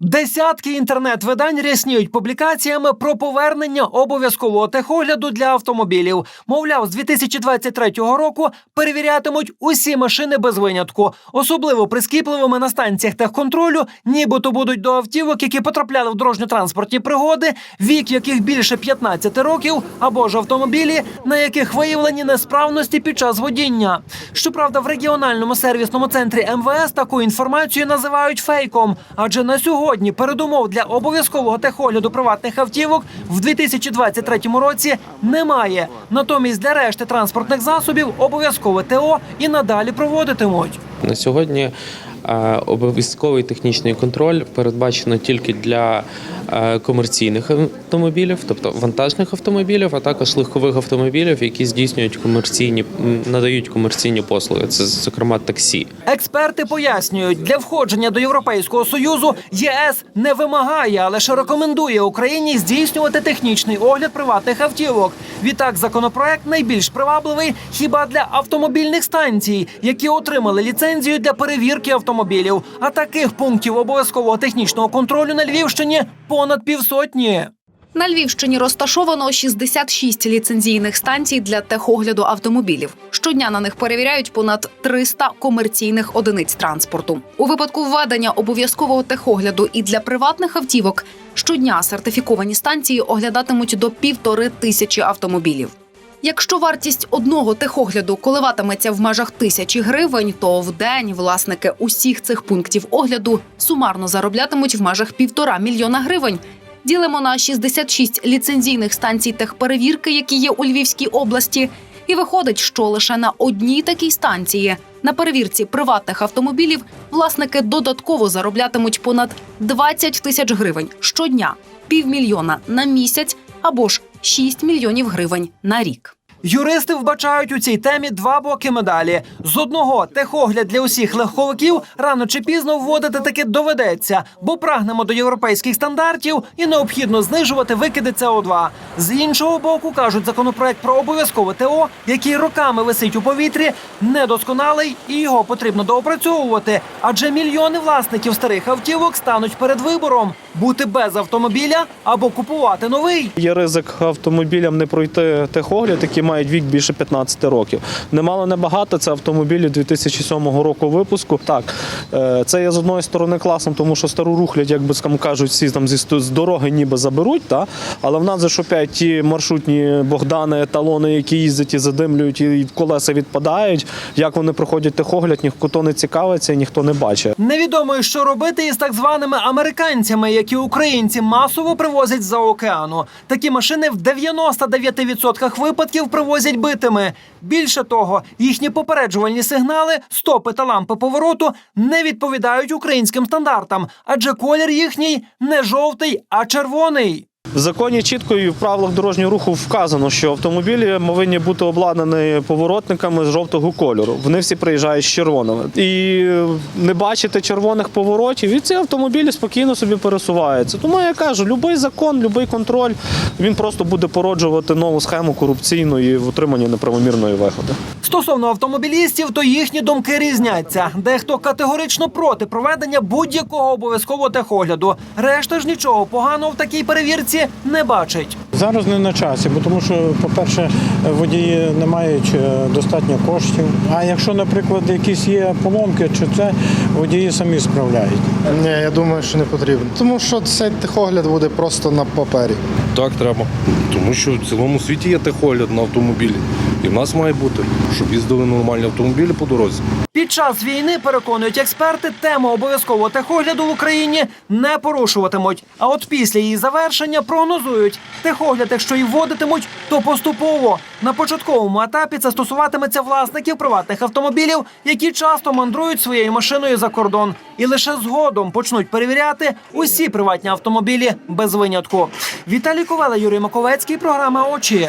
Десятки інтернет-видань рясніють публікаціями про повернення обов'язкового техогляду для автомобілів. Мовляв, з 2023 року перевірятимуть усі машини без винятку. Особливо прискіпливими на станціях техконтролю, нібито будуть до автівок, які потрапляли в дорожньо-транспортні пригоди, вік яких більше 15 років, або ж автомобілі, на яких виявлені несправності під час водіння. Щоправда, в регіональному сервісному центрі МВС таку інформацію називають фейком, адже на сьогодні передумов для обов'язкового техогляду приватних автівок в 2023 році немає. Натомість для решти транспортних засобів обов'язкове ТО і надалі проводитимуть. На сьогодні обов'язковий технічний контроль передбачено тільки для е, комерційних автомобілів, тобто вантажних автомобілів, а також легкових автомобілів, які здійснюють комерційні надають комерційні послуги. Це зокрема таксі. Експерти пояснюють, для входження до Європейського союзу ЄС не вимагає, а лише рекомендує Україні здійснювати технічний огляд приватних автівок. Відтак, законопроект найбільш привабливий хіба для автомобільних станцій, які отримали ліцензію для перевірки автомобілів. А таких пунктів обов'язкового технічного контролю на Львівщині понад півсотні. На Львівщині розташовано 66 ліцензійних станцій для техогляду автомобілів. Щодня на них перевіряють понад 300 комерційних одиниць транспорту. У випадку введення обов'язкового техогляду і для приватних автівок щодня сертифіковані станції оглядатимуть до півтори тисячі автомобілів. Якщо вартість одного техогляду коливатиметься в межах тисячі гривень, то в день власники усіх цих пунктів огляду сумарно зароблятимуть в межах півтора мільйона гривень. Ділимо на 66 ліцензійних станцій техперевірки, які є у Львівській області. І виходить, що лише на одній такій станції на перевірці приватних автомобілів власники додатково зароблятимуть понад 20 тисяч гривень щодня, півмільйона на місяць або ж 6 мільйонів гривень на рік. Юристи вбачають у цій темі два боки медалі. З одного техогляд для усіх легковиків рано чи пізно вводити таки доведеться, бо прагнемо до європейських стандартів і необхідно знижувати викиди СО2. З іншого боку, кажуть, законопроект про обов'язкове ТО, який роками висить у повітрі, недосконалий і його потрібно доопрацьовувати. Адже мільйони власників старих автівок стануть перед вибором бути без автомобіля або купувати новий. Є ризик автомобілям не пройти техогляд, які мають вік більше 15 років. Немало небагато, це автомобілі 2007 року випуску. Так, е, це є з одної сторони класно, тому що стару рухлядь, як би там кажуть, всі там зі з дороги ніби заберуть, та? але в нас зашопять ті маршрутні Богдани, еталони, які їздять і задимлюють, і колеса відпадають. Як вони проходять техогляд, ніхто не цікавиться ніхто не бачить. Невідомо, що робити із так званими американцями, які українці масово привозять з-за океану. Такі машини в 99% випадків привозять битими. Більше того, їхні попереджувальні сигнали, стопи та лампи повороту не відповідають українським стандартам, адже колір їхній не жовтий, а червоний. В законі чітко і в правилах дорожнього руху вказано, що автомобілі повинні бути обладнані поворотниками з жовтого кольору. Вони всі приїжджають з червоними. І не бачити червоних поворотів, і ці автомобілі спокійно собі пересуваються. Тому я кажу, будь-який закон, будь-який контроль він просто буде породжувати нову схему корупційну і в отриманні неправомірної вигоди. Стосовно автомобілістів, то їхні думки різняться. Дехто категорично проти проведення будь-якого обов'язкового техогляду. Решта ж нічого поганого в такій перевірці не бачить. Зараз не на часі, бо тому що, по-перше, водії не мають е, достатньо коштів. А якщо, наприклад, якісь є поломки, чи це водії самі справляють. Ні, я думаю, що не потрібно. Тому що цей техогляд буде просто на папері. Так, треба. Тому що в цілому світі є техогляд на автомобілі. І в нас має бути, щоб їздили нормальні автомобілі по дорозі. Під час війни переконують експерти, тему обов'язкового техогляду в Україні не порушуватимуть. А от після її завершення прогнозують, техогляд, якщо і вводитимуть, то поступово. На початковому етапі це стосуватиметься власників приватних автомобілів, які часто мандрують своєю машиною за кордон, і лише згодом почнуть перевіряти усі приватні автомобілі без винятку. Віталій Ковела, Юрій Маковецький, програма Очі.